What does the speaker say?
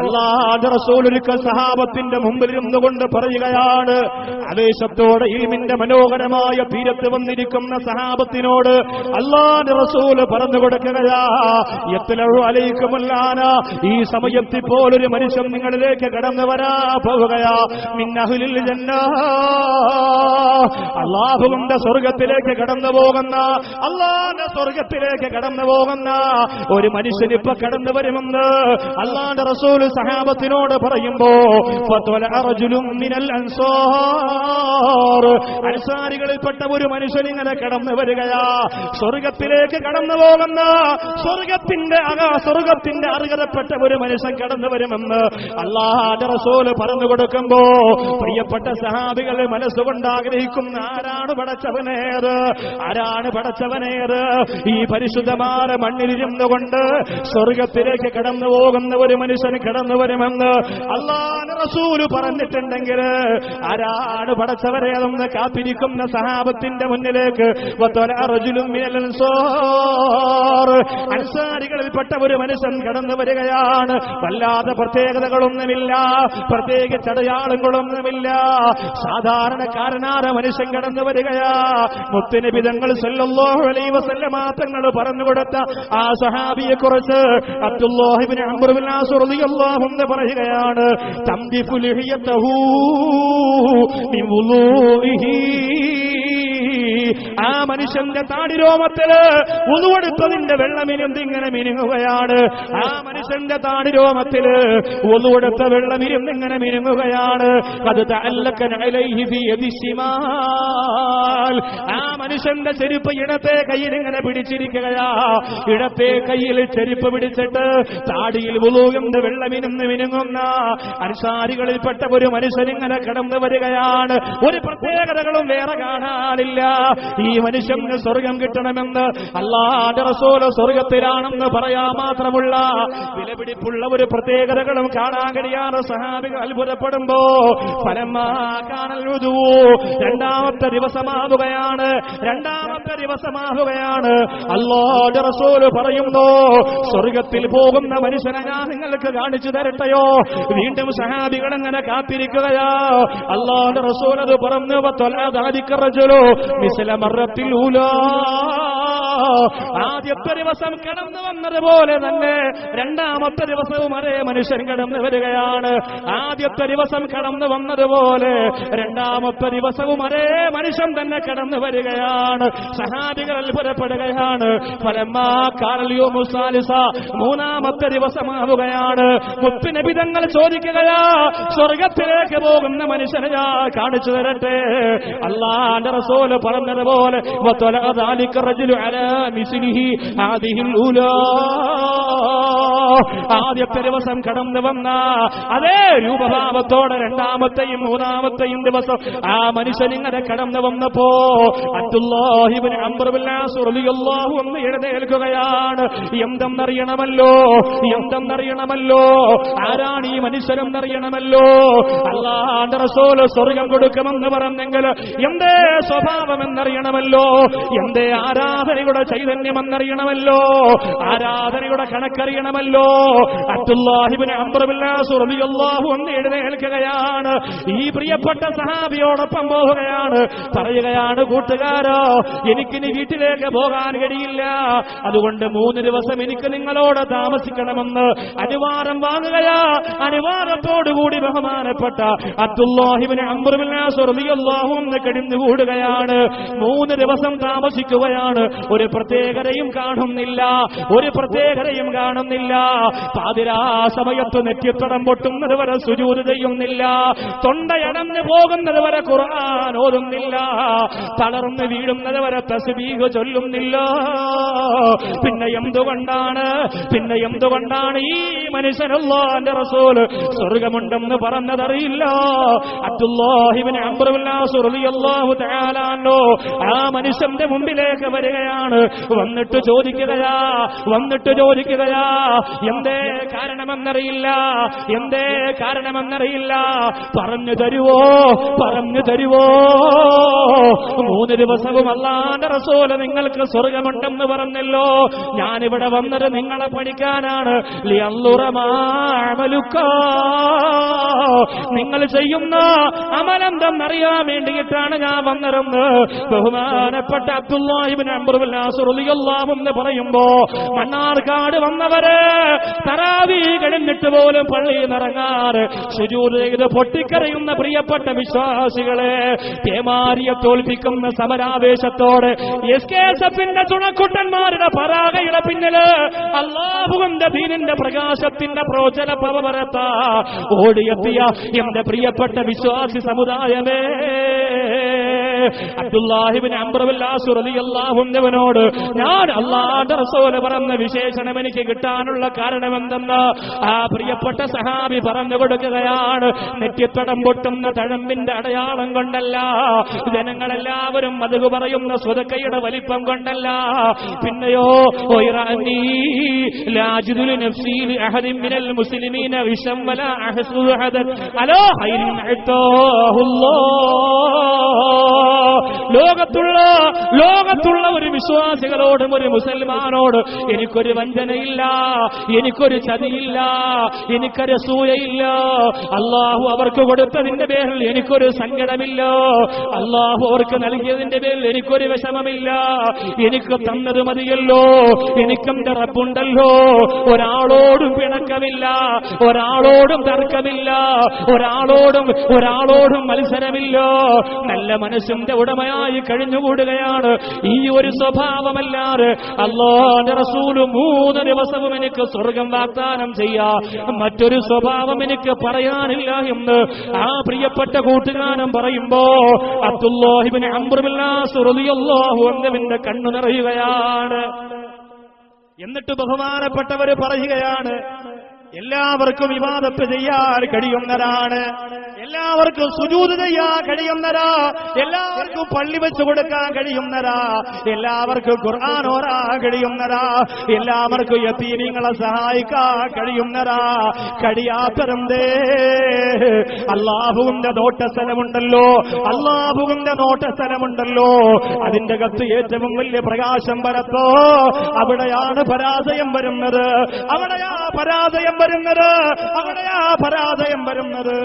അള്ളാഹ് റസൂൽ ഒരിക്കൽ സഹാബത്തിന്റെ മുമ്പിൽ ഇരുന്നുകൊണ്ട് പറയുകയാണ്. ആവേശത്തോടെ ഇൽമിന്റെ മനോഹരമായ തീരത്ത് വന്നിരിക്കുന്ന സഹാബത്തിനോട് അള്ളാന്റെ റസൂൽ പറഞ്ഞു കൊടുക്കുകയാ എത്തലഴു അലയിക്കുമല്ലാന ഈ സമയത്തിൽ പോലൊരു മനുഷ്യൻ നിങ്ങളിലേക്ക് കടന്നു വരാ പോവുകയാ മിന്നഹുലിൽ അള്ളാഹുവിന്റെ സ്വർഗത്തിലേക്ക് കടന്നു പോകുന്ന അള്ളാന്റെ സ്വർഗത്തിലേക്ക് കടന്നു പോകുന്ന ഒരു മനുഷ്യൻ ഇപ്പൊ കടന്നു വരുമെന്ന് അള്ളാന്റെ റസൂൽ സഹാബത്തിനോട് പറയുമ്പോ മിനൽ അൻസാർ. അൻസാരികളിൽപ്പെട്ട ഒരു മനുഷ്യൻ ഇങ്ങനെ കടന്നു വരികയാ. സ്വർഗത്തിലേക്ക് കടന്നു പോകുന്ന സ്വർഗത്തിന്റെ സ്വർഗത്തിന്റെ അർഹതപ്പെട്ട ഒരു മനുഷ്യൻ കടന്നു വരുമെന്ന് അള്ളാഹാന്റെ പറഞ്ഞു കൊടുക്കുമ്പോ പ്രിയപ്പെട്ട സഹാബികളെ മനസ്സുകൊണ്ട് ആഗ്രഹിക്കുന്ന ആരാണ് പടച്ചവനേത് ആരാണ് പടച്ചവനേത് ഈ പരിശുദ്ധമായ മണ്ണിലിരുന്നുകൊണ്ട് സ്വർഗത്തിലേക്ക് കടന്നു പോകുന്ന ഒരു മനുഷ്യൻ കടന്നു വരുമെന്ന് അള്ളാഹ് റസൂൽ പറഞ്ഞിട്ടുണ്ടെങ്കിൽ ആരാണ് പടച്ചവരെ അതൊന്ന് കാത്തിരിക്കുന്ന സഹാബത്തിന്റെ മുന്നിലേക്ക്. അൻസാരികളിൽപ്പെട്ട ഒരു മനുഷ്യൻ കടന്നു വരികയാണ്. വല്ലാതെ പ്രത്യേകതകളൊന്നുമില്ല. പ്രത്യേകിച്ച് അടയാളങ്ങളൊന്നുമില്ല. സാധാരണക്കാരനാര മനുഷ്യൻ കടന്നു വരികയാ. മുത്തിന് സല്ലല്ലാഹു അലൈഹി തങ്ങൾ പറഞ്ഞു കൊടുത്ത ആ സഹാബിയെ കുറിച്ച് അബ്ദുല്ലാഹിബ്നു അംർ ബിൻ ആസ് റളിയല്ലാഹു അൻഹു പറയുകയാണ് തംദിഫു ലിഹിയതഹു ആ മനുഷ്യന്റെ താടിരോമത്തിൽ ഒന്നുകൊടുത്തതിന്റെ വെള്ളമിരുന്ന് ഇങ്ങനെ മിനുങ്ങുകയാണ്. ആ മനുഷ്യന്റെ താടിരോമത്തിൽ ഒന്നുകൊടുത്ത വെള്ളമിരുന്ന് ഇങ്ങനെ മിനുങ്ങുകയാണ്. അത് ആ മനുഷ്യന്റെ ചെരുപ്പ് ഇടത്തെ കയ്യിൽ ഇങ്ങനെ പിടിച്ചിരിക്കുകയാ. ഇടത്തെ കയ്യിൽ ചെരുപ്പ് പിടിച്ചിട്ട് താടിയിൽ ഉളുകൊണ്ട് വെള്ളമിരുന്ന് മിനുങ്ങുന്ന അനുസാരികളിൽപ്പെട്ട ഒരു മനുഷ്യൻ ഇങ്ങനെ കടന്നു വരികയാണ്. ഒരു പ്രത്യേകതകളും വേറെ കാണാനില്ല. ഈ മനുഷ്യന് സ്വർഗം കിട്ടണമെന്ന് അള്ളാന്റെ റസോല സ്വർഗത്തിലാണെന്ന് പറയാ മാത്രമുള്ള വിലപിടിപ്പുള്ള ഒരു പ്രത്യേകതകളും കാണാൻ കഴിയാതെ സഹാബികൾ അത്ഭുതപ്പെടുമ്പോ ഫലമാ കാണൽ രുജു. രണ്ടാമത്തെ ദിവസമാവുകയാണ് രണ്ടാമത്തെ ദിവസമാവുകയാണ് അള്ളാന്റെ റസൂൽ പറയുന്നു സ്വർഗത്തിൽ പോകുന്ന മനുഷ്യനെ ഞാൻ നിങ്ങൾക്ക് കാണിച്ചു തരട്ടെയോ? വീണ്ടും സഹാബികൾ അങ്ങനെ കാത്തിരിക്കുകയാ. അള്ളാന്റെ റസൂൽ അത് പറഞ്ഞു മിസ്ല മറത്തിൽ ആദ്യത്തെ ദിവസം കടന്നു വന്നതുപോലെ തന്നെ രണ്ടാമത്തെ ദിവസവും അതേ മനുഷ്യൻ കടന്നു വരികയാണ്. ആദ്യത്തെ ദിവസം കടന്നു വന്നതുപോലെ രണ്ടാമത്തെ ദിവസവും അതേ മനുഷ്യൻ തന്നെ കടന്നു വരികയാണ്. സഹാബികൾ അത്ഭുതപ്പെടുകയാണ്. മൂന്നാമത്തെ ദിവസമാവുകയാണ്. മുത്തുനബിതങ്ങൾ ചോദിക്കുകയാ സ്വർഗത്തിലേക്ക് പോകുന്ന മനുഷ്യനെ ഞാൻ കാണിച്ചു തരട്ടെ. അള്ളാന്റെ റസോൽ പറഞ്ഞതുപോലെ مثله هذه الأولى. ആദ്യത്തെ ദിവസം കടന്നു വന്ന അതേ രൂപഭാവത്തോടെ രണ്ടാമത്തെയും മൂന്നാമത്തെയും ദിവസം ആ മനുഷ്യൻ ഇങ്ങനെ കടന്നു വന്നപ്പോ അബ്ദുല്ലാഹിബിൻ അംബർബില്ലാഹു എന്ന് എഴുന്നേൽക്കുകയാണ്. എന്തെന്നറിയണമല്ലോ? എന്തെന്നറിയണമല്ലോ? ആരാണ് ഈ മനുഷ്യരെന്നറിയണമല്ലോ അള്ളാന്റെ റസൂൽ സ്വർഗം കൊടുക്കുമെന്ന് പറഞ്ഞെങ്കിൽ എന്തേ സ്വഭാവം എന്നറിയണമല്ലോ? എന്തേ ആരാധനയുടെ ചൈതന്യം എന്നറിയണമല്ലോ? ആരാധനയുടെ കണക്കറിയണമല്ലോ? എന്ന് എഴുന്നേൽക്കുകയാണ് ഈ പ്രിയപ്പെട്ട സഹാബിയോടൊപ്പം പോവുകയാണ്. പറയുകയാണ് കൂട്ടുകാരോ എനിക്കിനി വീട്ടിലേക്ക് പോകാൻ കഴിയില്ല. അതുകൊണ്ട് മൂന്ന് ദിവസം എനിക്ക് നിങ്ങളോട് താമസിക്കണമെന്ന് അനുവാദം വാങ്ങുകയാ. അനുവാദത്തോടുകൂടി ബഹുമാനപ്പെട്ട അബ്ദുല്ലാഹിബിന് അംബർബില്ലാഹു എന്ന് കിടന്നുകൂടുകയാണ് മൂന്ന് ദിവസം താമസിക്കുകയാണ്. ഒരു പ്രത്യേകതയും കാണുന്നില്ല. ഒരു പ്രത്യേകതയും കാണുന്നില്ല. പാതിരാ സമയത്ത് നെറ്റിത്തടം പൊട്ടുന്നത് വരെ സുജൂത് ചെയ്യുന്നില്ല. തൊണ്ടയടഞ്ഞു പോകുന്നത് വരെ ഖുർആൻ ഓതുന്നില്ല. തളർന്ന് വീഴുന്നത് വരെ തസ്ബീഹ് ചൊല്ലുന്നില്ല. പിന്നെ എന്തുകൊണ്ടാണ്? പിന്നെ എന്തുകൊണ്ടാണ് ഈ മനുഷ്യനുള്ളാന്റെ റസൂൽ സ്വർഗമുണ്ടെന്ന് പറഞ്ഞതറിയില്ല? തആലാനോ ആ മനുഷ്യന്റെ മുമ്പിലേക്ക് വരികയാണ്. വന്നിട്ട് ചോദിക്കുകയാ വന്നിട്ട് ചോദിക്കുകയാ എന്തേ കാരണമെന്നറിയില്ല? എന്തേ കാരണമെന്നറിയില്ല? പറഞ്ഞു തരുവോ? പറഞ്ഞു തരുവോ? മൂന്ന് ദിവസവും അല്ലാന്റെ റസോല നിങ്ങൾക്ക് സ്വർഗമുണ്ടെന്ന് പറഞ്ഞല്ലോ. ഞാനിവിടെ വന്നത് നിങ്ങളെ പഠിക്കാനാണ്. നിങ്ങൾ ചെയ്യുന്ന അമലെന്തെന്നറിയാൻ വേണ്ടിയിട്ടാണ് ഞാൻ വന്നതെന്ന് ബഹുമാനപ്പെട്ട അബ്ദുല്ലാഹിബിൻ അമ്പറുല്ലാസുറിയാവും എന്ന് പറയുമ്പോ മണ്ണാർക്കാട് വന്നവര് തറാവി കിടന്നിട്ട് പോലും പള്ളിയിൽ നിറങ്ങാറ് സുജൂത് ചെയ്ത് പൊട്ടിക്കറിയുന്ന പ്രിയപ്പെട്ട വിശ്വാസികളെ തേമാരിയെ തോൽപ്പിക്കുന്ന സമരാവേശത്തോട് എസ് കെ എസ് എഫിന്റെ തുണക്കുട്ടന്മാരുടെ പരാഗയുടെ പിന്നിൽ അള്ളാഹുവിന്റെ ദീനിന്റെ പ്രകാശത്തിന്റെ പ്രോചന പവരത്ത ഓടിയെത്തിയ എന്റെ പ്രിയപ്പെട്ട വിശ്വാസി സമുദായമേ. അബ്ദുല്ലാഹിബിൻ ഞാൻ അള്ളാന്റെ റസോൽ പറഞ്ഞ വിശേഷണം എനിക്ക് കിട്ടാനുള്ള കാരണം കാരണമെന്തെന്ന് ആ പ്രിയപ്പെട്ട സഹാബി പറഞ്ഞു കൊടുക്കുകയാണ്. നെറ്റിത്തടം പൊട്ടുന്ന തഴമ്പിന്റെ അടയാളം കൊണ്ടല്ല ജനങ്ങളെല്ലാവരും മതകു പറയുന്ന സ്വതക്കയുടെ വലിപ്പം കൊണ്ടല്ല. പിന്നെയോ മുസ്ലിമീന വിഷം വല ലോകത്തുള്ള ലോകത്തുള്ള ഒരു വിശ്വാസികളോടും ഒരു മുസൽമാനോട് എനിക്കൊരു വഞ്ചനയില്ല എനിക്കൊരു ചതിയില്ല എനിക്കൊരു സൂയയില്ല. അള്ളാഹു അവർക്ക് കൊടുത്തതിന്റെ പേരിൽ എനിക്കൊരു സങ്കടമില്ല. അള്ളാഹു അവർക്ക് നൽകിയതിന്റെ പേരിൽ എനിക്കൊരു വിഷമമില്ല. എനിക്ക് തന്നത് മതിയല്ലോ എനിക്കെന്റെ റബ്ബുണ്ടല്ലോ ഒരാളോടും പിണക്കമില്ല ഒരാളോടും തർക്കമില്ല ഒരാളോടും ഒരാളോടും മത്സരമില്ല. നല്ല മനസ്സിന്റെ ഉടമയായി കഴിഞ്ഞുകൂടുകയാണ്. ഈ ഒരു സ്വഭാവമല്ലാതെ അള്ളാന്റെ റസൂൽ മൂന്ന് ദിവസവും എനിക്ക് സ്വർഗം വാഗ്ദാനം ചെയ്യാ. മറ്റൊരു സ്വഭാവം എനിക്ക് പറയാനില്ല എന്ന് ആ പ്രിയപ്പെട്ട കൂട്ടുകാരൻ പറയുമ്പോ അബ്ദുല്ലാഹിബിന് അമ്രുമില്ലാഹു എന്നവിന്റെ കണ്ണു നിറയുകയാണ്. എന്നിട്ട് ബഹുമാനപ്പെട്ടവര് പറയുകയാണ് എല്ലാവർക്കും വിവാദത്ത് ചെയ്യാൻ കഴിയുന്നതാണ്. എല്ലാവർക്കും സുജൂത് ചെയ്യാൻ കഴിയുന്നതാ. എല്ലാവർക്കും പള്ളി വെച്ചു കൊടുക്കാൻ കഴിയുന്നതാ. എല്ലാവർക്കും ഖുർആൻ ഓരാൻ കഴിയുന്നതാ. എല്ലാവർക്കും യത്തീനിങ്ങളെ സഹായിക്കാൻ കഴിയുന്നതാ. കഴിയാത്തതെന്തേ അള്ളാഹുവിന്റെ നോട്ട സ്ഥലമുണ്ടല്ലോ അള്ളാഹുവിന്റെ നോട്ട സ്ഥലമുണ്ടല്ലോ അതിന്റെ കത്ത് ഏറ്റവും വലിയ പ്രകാശം വരത്തോ അവിടെയാണ് പരാജയം വരുന്നത്. അവിടെയാ പരാജയം വരുന്നത്. അവിടെയാ പരാജയം വരുന്നത്.